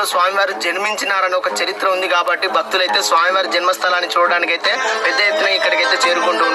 ప్రాంతంలో స్వామివారు జన్మించినారని ఒక చరిత్ర ఉంది కాబట్టి భక్తులైతే స్వామివారి జన్మస్థలాన్ని చూడడానికి అయితే పెద్ద ఎత్తున ఇక్కడికైతే చేరుకుంటూ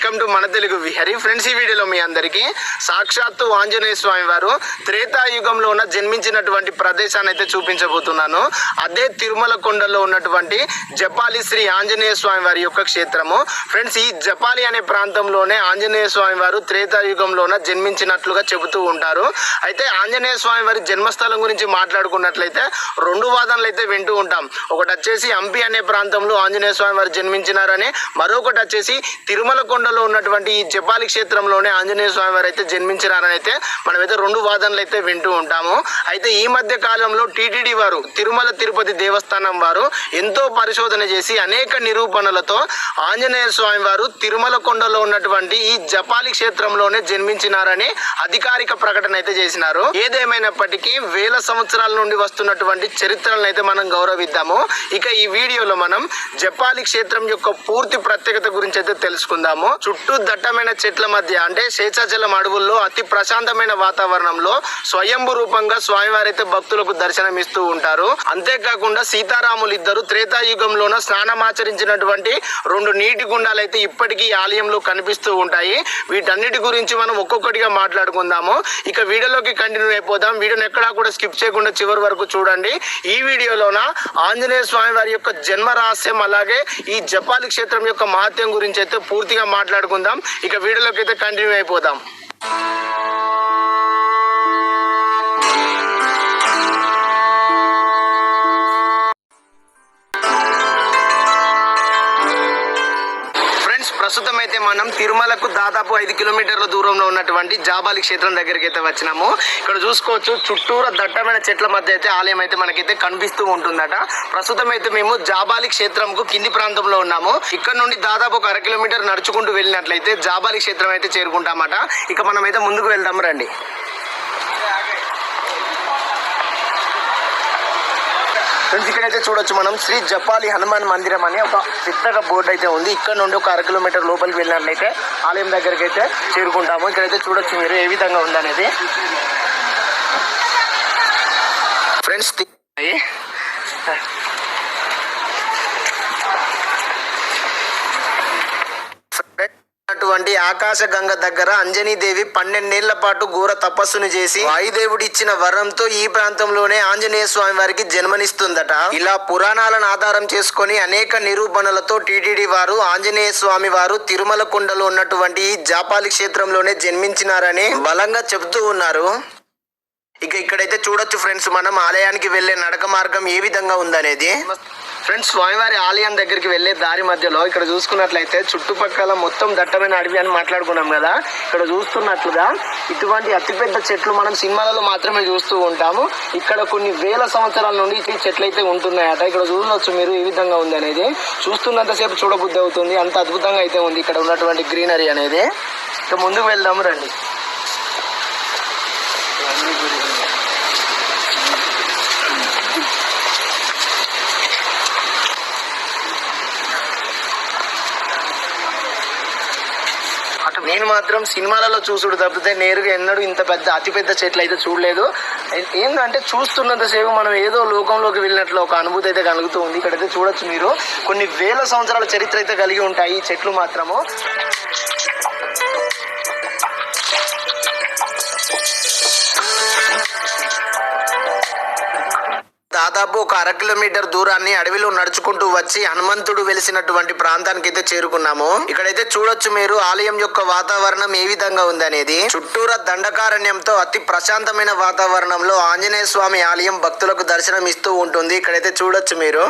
వెల్కమ్ టు మన తెలుగు విహరి ఫ్రెండ్స్ ఈ వీడియోలో మీ అందరికీ. సాక్షాత్తు ఆంజనేయ స్వామి వారు త్రేతాయుగంలో ఉన్న జన్మించినటువంటి ప్రదేశాన్ని అయితే చూపించబోతున్నాను. అదే తిరుమల కొండలో ఉన్నటువంటి జపాలి శ్రీ ఆంజనేయ స్వామి వారి యొక్క క్షేత్రము. ఫ్రెండ్స్ ఈ జపాలి అనే ప్రాంతంలోనే ఆంజనేయ స్వామి వారు త్రేతాయుగంలోన జన్మించినట్లుగా చెబుతూ ఉంటారు. అయితే ఆంజనేయ స్వామి వారి జన్మస్థలం గురించి మాట్లాడుకున్నట్లయితే రెండు వాదనలు అయితే వింటూ ఉంటాం. ఒకటి వచ్చేసి హంపి అనే ప్రాంతంలో ఆంజనేయ స్వామి వారు జన్మించినారని మరొకటి వచ్చేసి తిరుమల కొండలో ఉన్నటువంటి ఈ జపాలి క్షేత్రంలోనే ఆంజనేయ స్వామి వారు అయితే జన్మించినారని అయితే మనమైతే రెండు వాదనలు అయితే వింటూ ఉంటాము. అయితే ఈ మధ్య కాలంలో టీటీడీ వారు తిరుమల తిరుపతి దేవస్థానం వారు ఎంతో పరిశోధన చేసి అనేక నిరూపణలతో ఆంజనేయ స్వామి వారు తిరుమల కొండలో ఉన్నటువంటి ఈ జపాలి క్షేత్రంలోనే జన్మించినారని అధికారిక ప్రకటన అయితే చేసినారు. ఏదేమైనప్పటికీ వేల సంవత్సరాల నుండి వస్తున్నటువంటి చరిత్రలను అయితే మనం గౌరవిద్దాము. ఇక ఈ వీడియోలో మనం జపాలి క్షేత్రం యొక్క పూర్తి ప్రత్యేకత గురించి అయితే తెలుసుకుందాము. చుట్టూ దట్టమైన చెట్ల మధ్య అంటే శేషాచలం అడవుల్లో అతి ప్రశాంతమైన వాతావరణంలో స్వయంభూ రూపంగా స్వామివారైతే భక్తులకు దర్శనమిస్తూ ఉంటారు. అంతేకాకుండా సీతారాములు ఇద్దరు త్రేతాయుగంలోన స్నానమాచరించినటువంటి రెండు నీటి గుండాలు అయితే ఇప్పటికీ ఆలయంలో కనిపిస్తూ ఉంటాయి. వీటన్నిటి గురించి మనం ఒక్కొక్కటిగా మాట్లాడుకుందాము. ఇక వీడియోలోకి కంటిన్యూ అయిపోదాం. వీడియోని ఎక్కడా కూడా స్కిప్ చేయకుండా చివరి వరకు చూడండి. ఈ వీడియోలోన ఆంజనేయ స్వామి వారి యొక్క జన్మ రహస్యం అలాగే ఈ జపాలి క్షేత్రం యొక్క మహత్యం గురించి అయితే పూర్తిగా మాట్లాడుకుందాం. ఇక వీడియోలోకి అయితే కంటిన్యూ అయిపోదాం. ప్రస్తుతం అయితే మనం తిరుమలకు దాదాపు ఐదు కిలోమీటర్ల దూరంలో ఉన్నటువంటి జాబాలి క్షేత్రం దగ్గరికి అయితే వచ్చినాము. ఇక్కడ చూసుకోవచ్చు చుట్టూరా దట్టమైన చెట్ల మధ్య అయితే ఆలయం అయితే మనకైతే కనిపిస్తూ ఉంటుందట. ప్రస్తుతం అయితే మేము జాబాలి క్షేత్రంకు కింది ప్రాంతంలో ఉన్నాము. ఇక్కడ నుండి దాదాపు ఒక అర కిలోమీటర్ నడుచుకుంటూ వెళ్ళినట్లయితే జాబాలి క్షేత్రం అయితే చేరుకుంటామట. ఇక మనం అయితే ముందుకు వెళ్దాం రండి. ఫ్రెండ్స్ ఇక్కడైతే చూడొచ్చు మనం శ్రీ జపాలి హనుమాన్ మందిరం అని ఒక పెద్దగా బోర్డు అయితే ఉంది. ఇక్కడ నుండి ఒక అర కిలోమీటర్ లోపలికి వెళ్ళినట్లయితే ఆలయం దగ్గరికి అయితే చేరుకుంటాము. ఇక్కడైతే చూడొచ్చు మీరు ఏ విధంగా ఉందనేది. ఫ్రెండ్స్ అటువంటి ఆకాశ గంగ దగ్గర అంజనీదేవి పన్నెండేళ్ళ పాటు ఘోర తపస్సును చేసి వాయుదేవుడు ఇచ్చిన వరంతో ఈ ప్రాంతంలోనే ఆంజనేయ స్వామి వారికి జన్మనిస్తుందట. ఇలా పురాణాలను ఆధారం చేసుకొని అనేక నిరూపణలతో టీటీడీ వారు ఆంజనేయ స్వామి వారు తిరుమల కొండలో ఉన్నటువంటి ఈ జాపాలి క్షేత్రంలోనే జన్మించినారని బలంగా చెబుతూ ఉన్నారు. ఇక ఇక్కడైతే చూడొచ్చు ఫ్రెండ్స్ మనం ఆలయానికి వెళ్ళే నడక మార్గం ఏ విధంగా ఉందనేది. ఫ్రెండ్స్ స్వామివారి ఆలయం దగ్గరికి వెళ్ళే దారి మధ్యలో ఇక్కడ చూసుకున్నట్లయితే చుట్టుపక్కల మొత్తం దట్టమైన అడవి అని మాట్లాడుకున్నాం కదా. ఇక్కడ చూస్తున్నట్లుగా ఇటువంటి అతిపెద్ద చెట్లు మనం సినిమాలలో మాత్రమే చూస్తూ ఉంటాము. ఇక్కడ కొన్ని వేల సంవత్సరాల నుండి ఈ చెట్లు అయితే ఉంటున్నాయట. ఇక్కడ చూడవచ్చు మీరు ఏ విధంగా ఉంది అనేది. చూస్తున్నంతసేపు చూడబుద్ధి అవుతుంది. అంత అద్భుతంగా అయితే ఉంది ఇక్కడ ఉన్నటువంటి గ్రీనరీ అనేది. ఇక ముందుకు వెళ్దాము రండి. నేను మాత్రం సినిమాలలో చూసుడు తప్పితే నేరుగా ఎన్నడూ ఇంత పెద్ద అతి పెద్ద చెట్లు అయితే చూడలేదు. ఏంటంటే చూస్తున్నంతసేపు మనం ఏదో లోకంలోకి వెళ్ళినట్లు ఒక అనుభూతి అయితే కలుగుతూ ఉంది. ఇక్కడైతే చూడొచ్చు మీరు. కొన్ని వేల సంవత్సరాల చరిత్ర అయితే కలిగి ఉంటాయి ఈ చెట్లు మాత్రము. దాదాపు ఒక అర కిలోమీటర్ దూరాన్ని అడవిలో నడుచుకుంటూ వచ్చి హనుమంతుడు వెలిసినటువంటి ప్రాంతానికి అయితే చేరుకున్నాము. ఇక్కడైతే చూడొచ్చు మీరు ఆలయం యొక్క వాతావరణం ఏ విధంగా ఉందనేది చుట్టూరా దండకారణ్యంతో అతి ప్రశాంతమైన వాతావరణంలో ఆంజనేయ స్వామి ఆలయం భక్తులకు దర్శనం ఇస్తూ ఉంటుంది. ఇక్కడైతే చూడొచ్చు మీరు.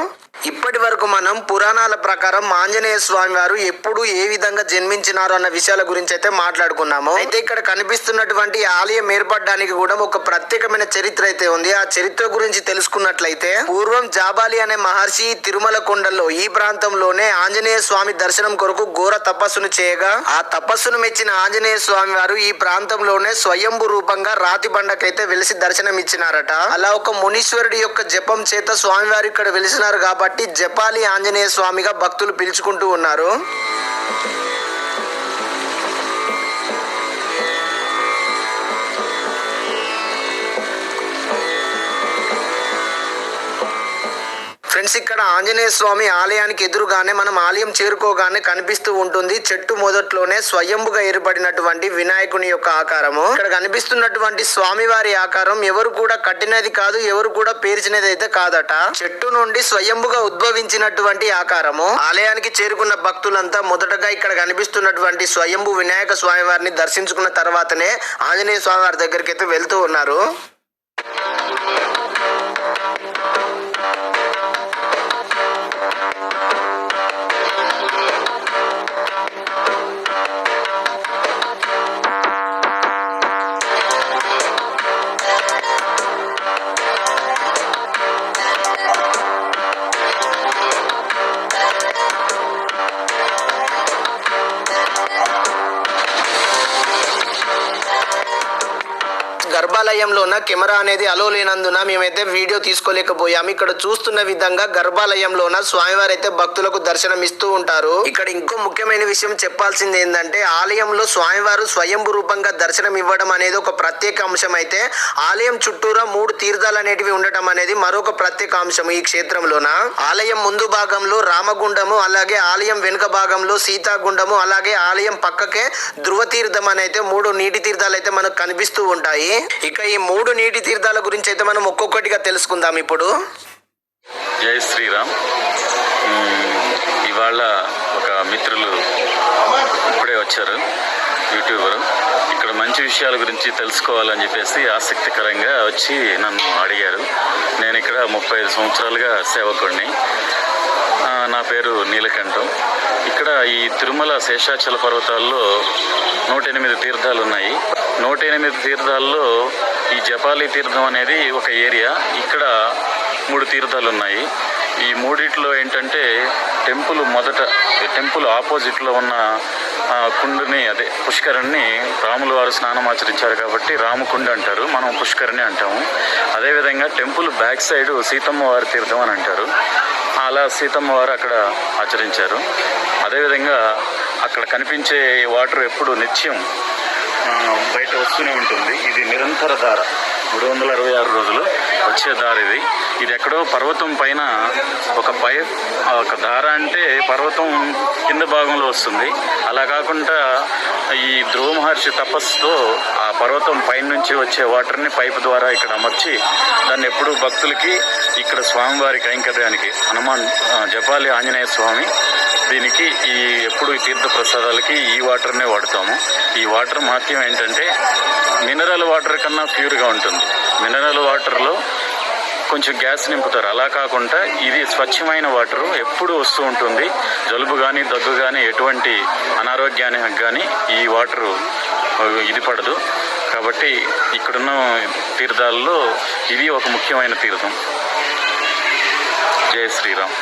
ఇప్పటి వరకు మనం పురాణాల ప్రకారం ఆంజనేయ స్వామి వారు ఎప్పుడు ఏ విధంగా జన్మించినారు అన్న విషయాల గురించి అయితే మాట్లాడుకున్నాము. అయితే ఇక్కడ కనిపిస్తున్నటువంటి ఆలయం ఏర్పడడానికి కూడా ఒక ప్రత్యేకమైన చరిత్ర అయితే ఉంది. ఆ చరిత్ర గురించి తెలుసుకున్నట్లయితే పూర్వం జాబాలి అనే మహర్షి తిరుమల కొండల్లో ఈ ప్రాంతంలోనే ఆంజనేయ స్వామి దర్శనం కొరకు ఘోర తపస్సును చేయగా ఆ తపస్సును మెచ్చిన ఆంజనేయ స్వామి వారు ఈ ప్రాంతంలోనే స్వయంభు రూపంగా రాతి బండకైతే వెలిసి దర్శనం ఇచ్చినారట అలా ఒక మునీశ్వరుడి యొక్క జపం చేత స్వామివారు ఇక్కడ వెలిసినారు కాబట్టి జపాలి ఆంజనేయ స్వామిగా భక్తులు పిలుచుకుంటూ ఉన్నారు. ఫ్రెండ్స్ ఇక్కడ ఆంజనేయ స్వామి ఆలయానికి ఎదురుగానే మనం ఆలయం చేరుకోగానే కనిపిస్తూ ఉంటుంది. చెట్టు మొదట్లోనే స్వయంభుగా ఏర్పడినటువంటి వినాయకుని యొక్క ఆకారము. ఇక్కడ కనిపిస్తున్నటువంటి స్వామివారి ఆకారం ఎవరు కూడా కట్టినది కాదు ఎవరు కూడా పేర్చినది అయితే కాదట. చెట్టు నుండి స్వయంభుగా ఉద్భవించినటువంటి ఆకారము. ఆలయానికి చేరుకున్న భక్తులంతా మొదటగా ఇక్కడ కనిపిస్తున్నటువంటి స్వయంభు వినాయక స్వామి వారిని దర్శించుకున్న తర్వాతనే ఆంజనేయ స్వామి వారి దగ్గరికి అయితే వెళ్తూ ఉన్నారు. గర్భాలయంలోన కెమెరా అనేది అలో లేనందున మేమైతే వీడియో తీసుకోలేకపోయాము ఇక్కడ చూస్తున్న విధంగా గర్భాలయంలోన స్వామివారు అయితే భక్తులకు దర్శనం ఇస్తూ ఉంటారు. ఇక్కడ ఇంకో ముఖ్యమైన విషయం చెప్పాల్సింది ఏంటంటే ఆలయంలో స్వామివారు స్వయంభూ రూపంగా దర్శనం ఇవ్వడం అనేది ఒక ప్రత్యేక అంశం అయితే ఆలయం చుట్టూరా మూడు తీర్థాలు అనేటివి ఉండటం అనేది మరొక ప్రత్యేక అంశం ఈ క్షేత్రంలోన. ఆలయం ముందు భాగంలో రామగుండము అలాగే ఆలయం వెనుక భాగంలో సీతాగుండము అలాగే ఆలయం పక్కకే ధ్రువ తీర్థం అని అయితే మూడు నీటి తీర్థాలు అయితే మనకు కనిపిస్తూ ఉంటాయి. ఇక ఈ మూడు నీటి తీర్థాల గురించి అయితే మనం ఒక్కొక్కటిగా తెలుసుకుందాం ఇప్పుడు. జై శ్రీరామ్. ఇవాళ ఒక మిత్రులు ఇప్పుడే వచ్చారు యూట్యూబర్. ఇక్కడ మంచి విషయాల గురించి తెలుసుకోవాలని చెప్పేసి ఆసక్తికరంగా వచ్చి నన్ను అడిగారు. నేను ఇక్కడ ముప్పై ఐదు సంవత్సరాలుగా సేవకుడిని నా పేరు నీలకంఠం. ఇక్కడ ఈ తిరుమల శేషాచల పర్వతాల్లో నూట ఎనిమిది తీర్థాలు ఉన్నాయి నూట ఎనిమిది తీర్థాల్లో ఈ జపాలి తీర్థం అనేది ఒక ఏరియా. ఇక్కడ మూడు తీర్థాలు ఉన్నాయి ఈ మూడిట్లో ఏంటంటే టెంపుల్ మొదట టెంపుల్ ఆపోజిట్లో ఉన్న కుండుని అదే పుష్కరిణిని రాములు వారు స్నానం ఆచరించారు కాబట్టి రామకుండ అంటారు. మనం పుష్కరిణి అంటాము. అదేవిధంగా టెంపుల్ బ్యాక్ సైడ్ సీతమ్మ వారి తీర్థం అని అంటారు. అలా సీతమ్మ వారు అక్కడ ఆచరించారు. అదేవిధంగా అక్కడ కనిపించే వాటర్ ఎప్పుడు నిత్యం బయట వస్తూనే ఉంటుంది. ఇది నిరంతర ధార మూడు వందల అరవై ఆరు రోజులు వచ్చే దార ఇది. ఇది ఎక్కడో పర్వతం పైన ఒక పై ఆ ఒక దార అంటే పర్వతం కింద భాగంలో వస్తుంది. అలా కాకుండా ఈ ధ్రువ మహర్షి తపస్సుతో ఆ పర్వతం పైన నుంచి వచ్చే వాటర్ని పైప్ ద్వారా ఇక్కడ అమర్చి దాన్ని ఎప్పుడు భక్తులకి ఇక్కడ స్వామివారి కైంకర్యానికి హనుమాన్ జపాలి ఆంజనేయ స్వామి దీనికి ఈ ఎప్పుడు తీర్థ ప్రసాదాలకి ఈ వాటర్నే వాడతాము. ఈ వాటర్ మహత్యం ఏంటంటే మినరల్ వాటర్ కన్నా ప్యూర్గా ఉంటుంది. మినరల్ వాటర్లో కొంచెం గ్యాస్ నింపుతారు. అలా కాకుండా ఇది స్వచ్ఛమైన వాటర్ ఎప్పుడు వస్తూ ఉంటుంది. జలుబు కానీ దగ్గు కానీ ఎటువంటి అనారోగ్యానికి కానీ ఈ వాటరు ఇది పడదు. కాబట్టి ఇక్కడున్న తీర్థాల్లో ఇది ఒక ముఖ్యమైన తీర్థం. జై శ్రీరామ్.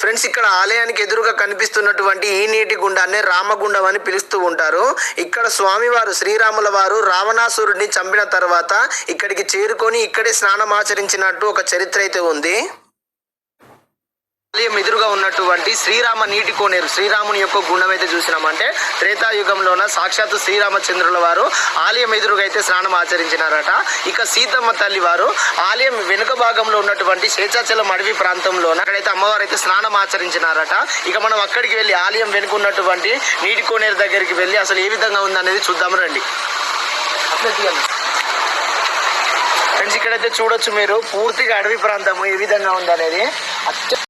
ఫ్రెండ్స్ ఇక్కడ ఆలయానికి ఎదురుగా కనిపిస్తున్నటువంటి ఈ నీటి గుండాన్ని రామగుండం అని పిలుస్తూ ఉంటారు. ఇక్కడ స్వామివారు శ్రీరాముల వారు రావణాసురుడిని చంపిన తర్వాత ఇక్కడికి చేరుకొని ఇక్కడే స్నానం ఆచరించినట్టు ఒక చరిత్ర అయితే ఉంది. ఆలయం ఎదురుగా ఉన్నటువంటి శ్రీరామ నీటి కోనేరు శ్రీరాముని యొక్క గుండం అయితే చూసినామంటే త్రేతాయుగంలోన సాక్షాత్తు శ్రీరామచంద్రుల వారు ఆలయం ఎదురుగా అయితే స్నానం ఆచరించినారట. ఇక సీతమ్మ తల్లి వారు ఆలయం వెనుక భాగంలో ఉన్నటువంటి శేషాచలం అడవి ప్రాంతంలోన అక్కడైతే అమ్మవారు అయితే స్నానం ఆచరించినారట. ఇక మనం అక్కడికి వెళ్ళి ఆలయం వెనుక ఉన్నటువంటి నీటి కోనేరు దగ్గరికి వెళ్ళి అసలు ఏ విధంగా ఉందనేది చూద్దాం రండి. ఫ్రెండ్స్ ఇక్కడైతే చూడొచ్చు మీరు పూర్తిగా అడవి ప్రాంతము ఏ విధంగా ఉందనేది. అత్య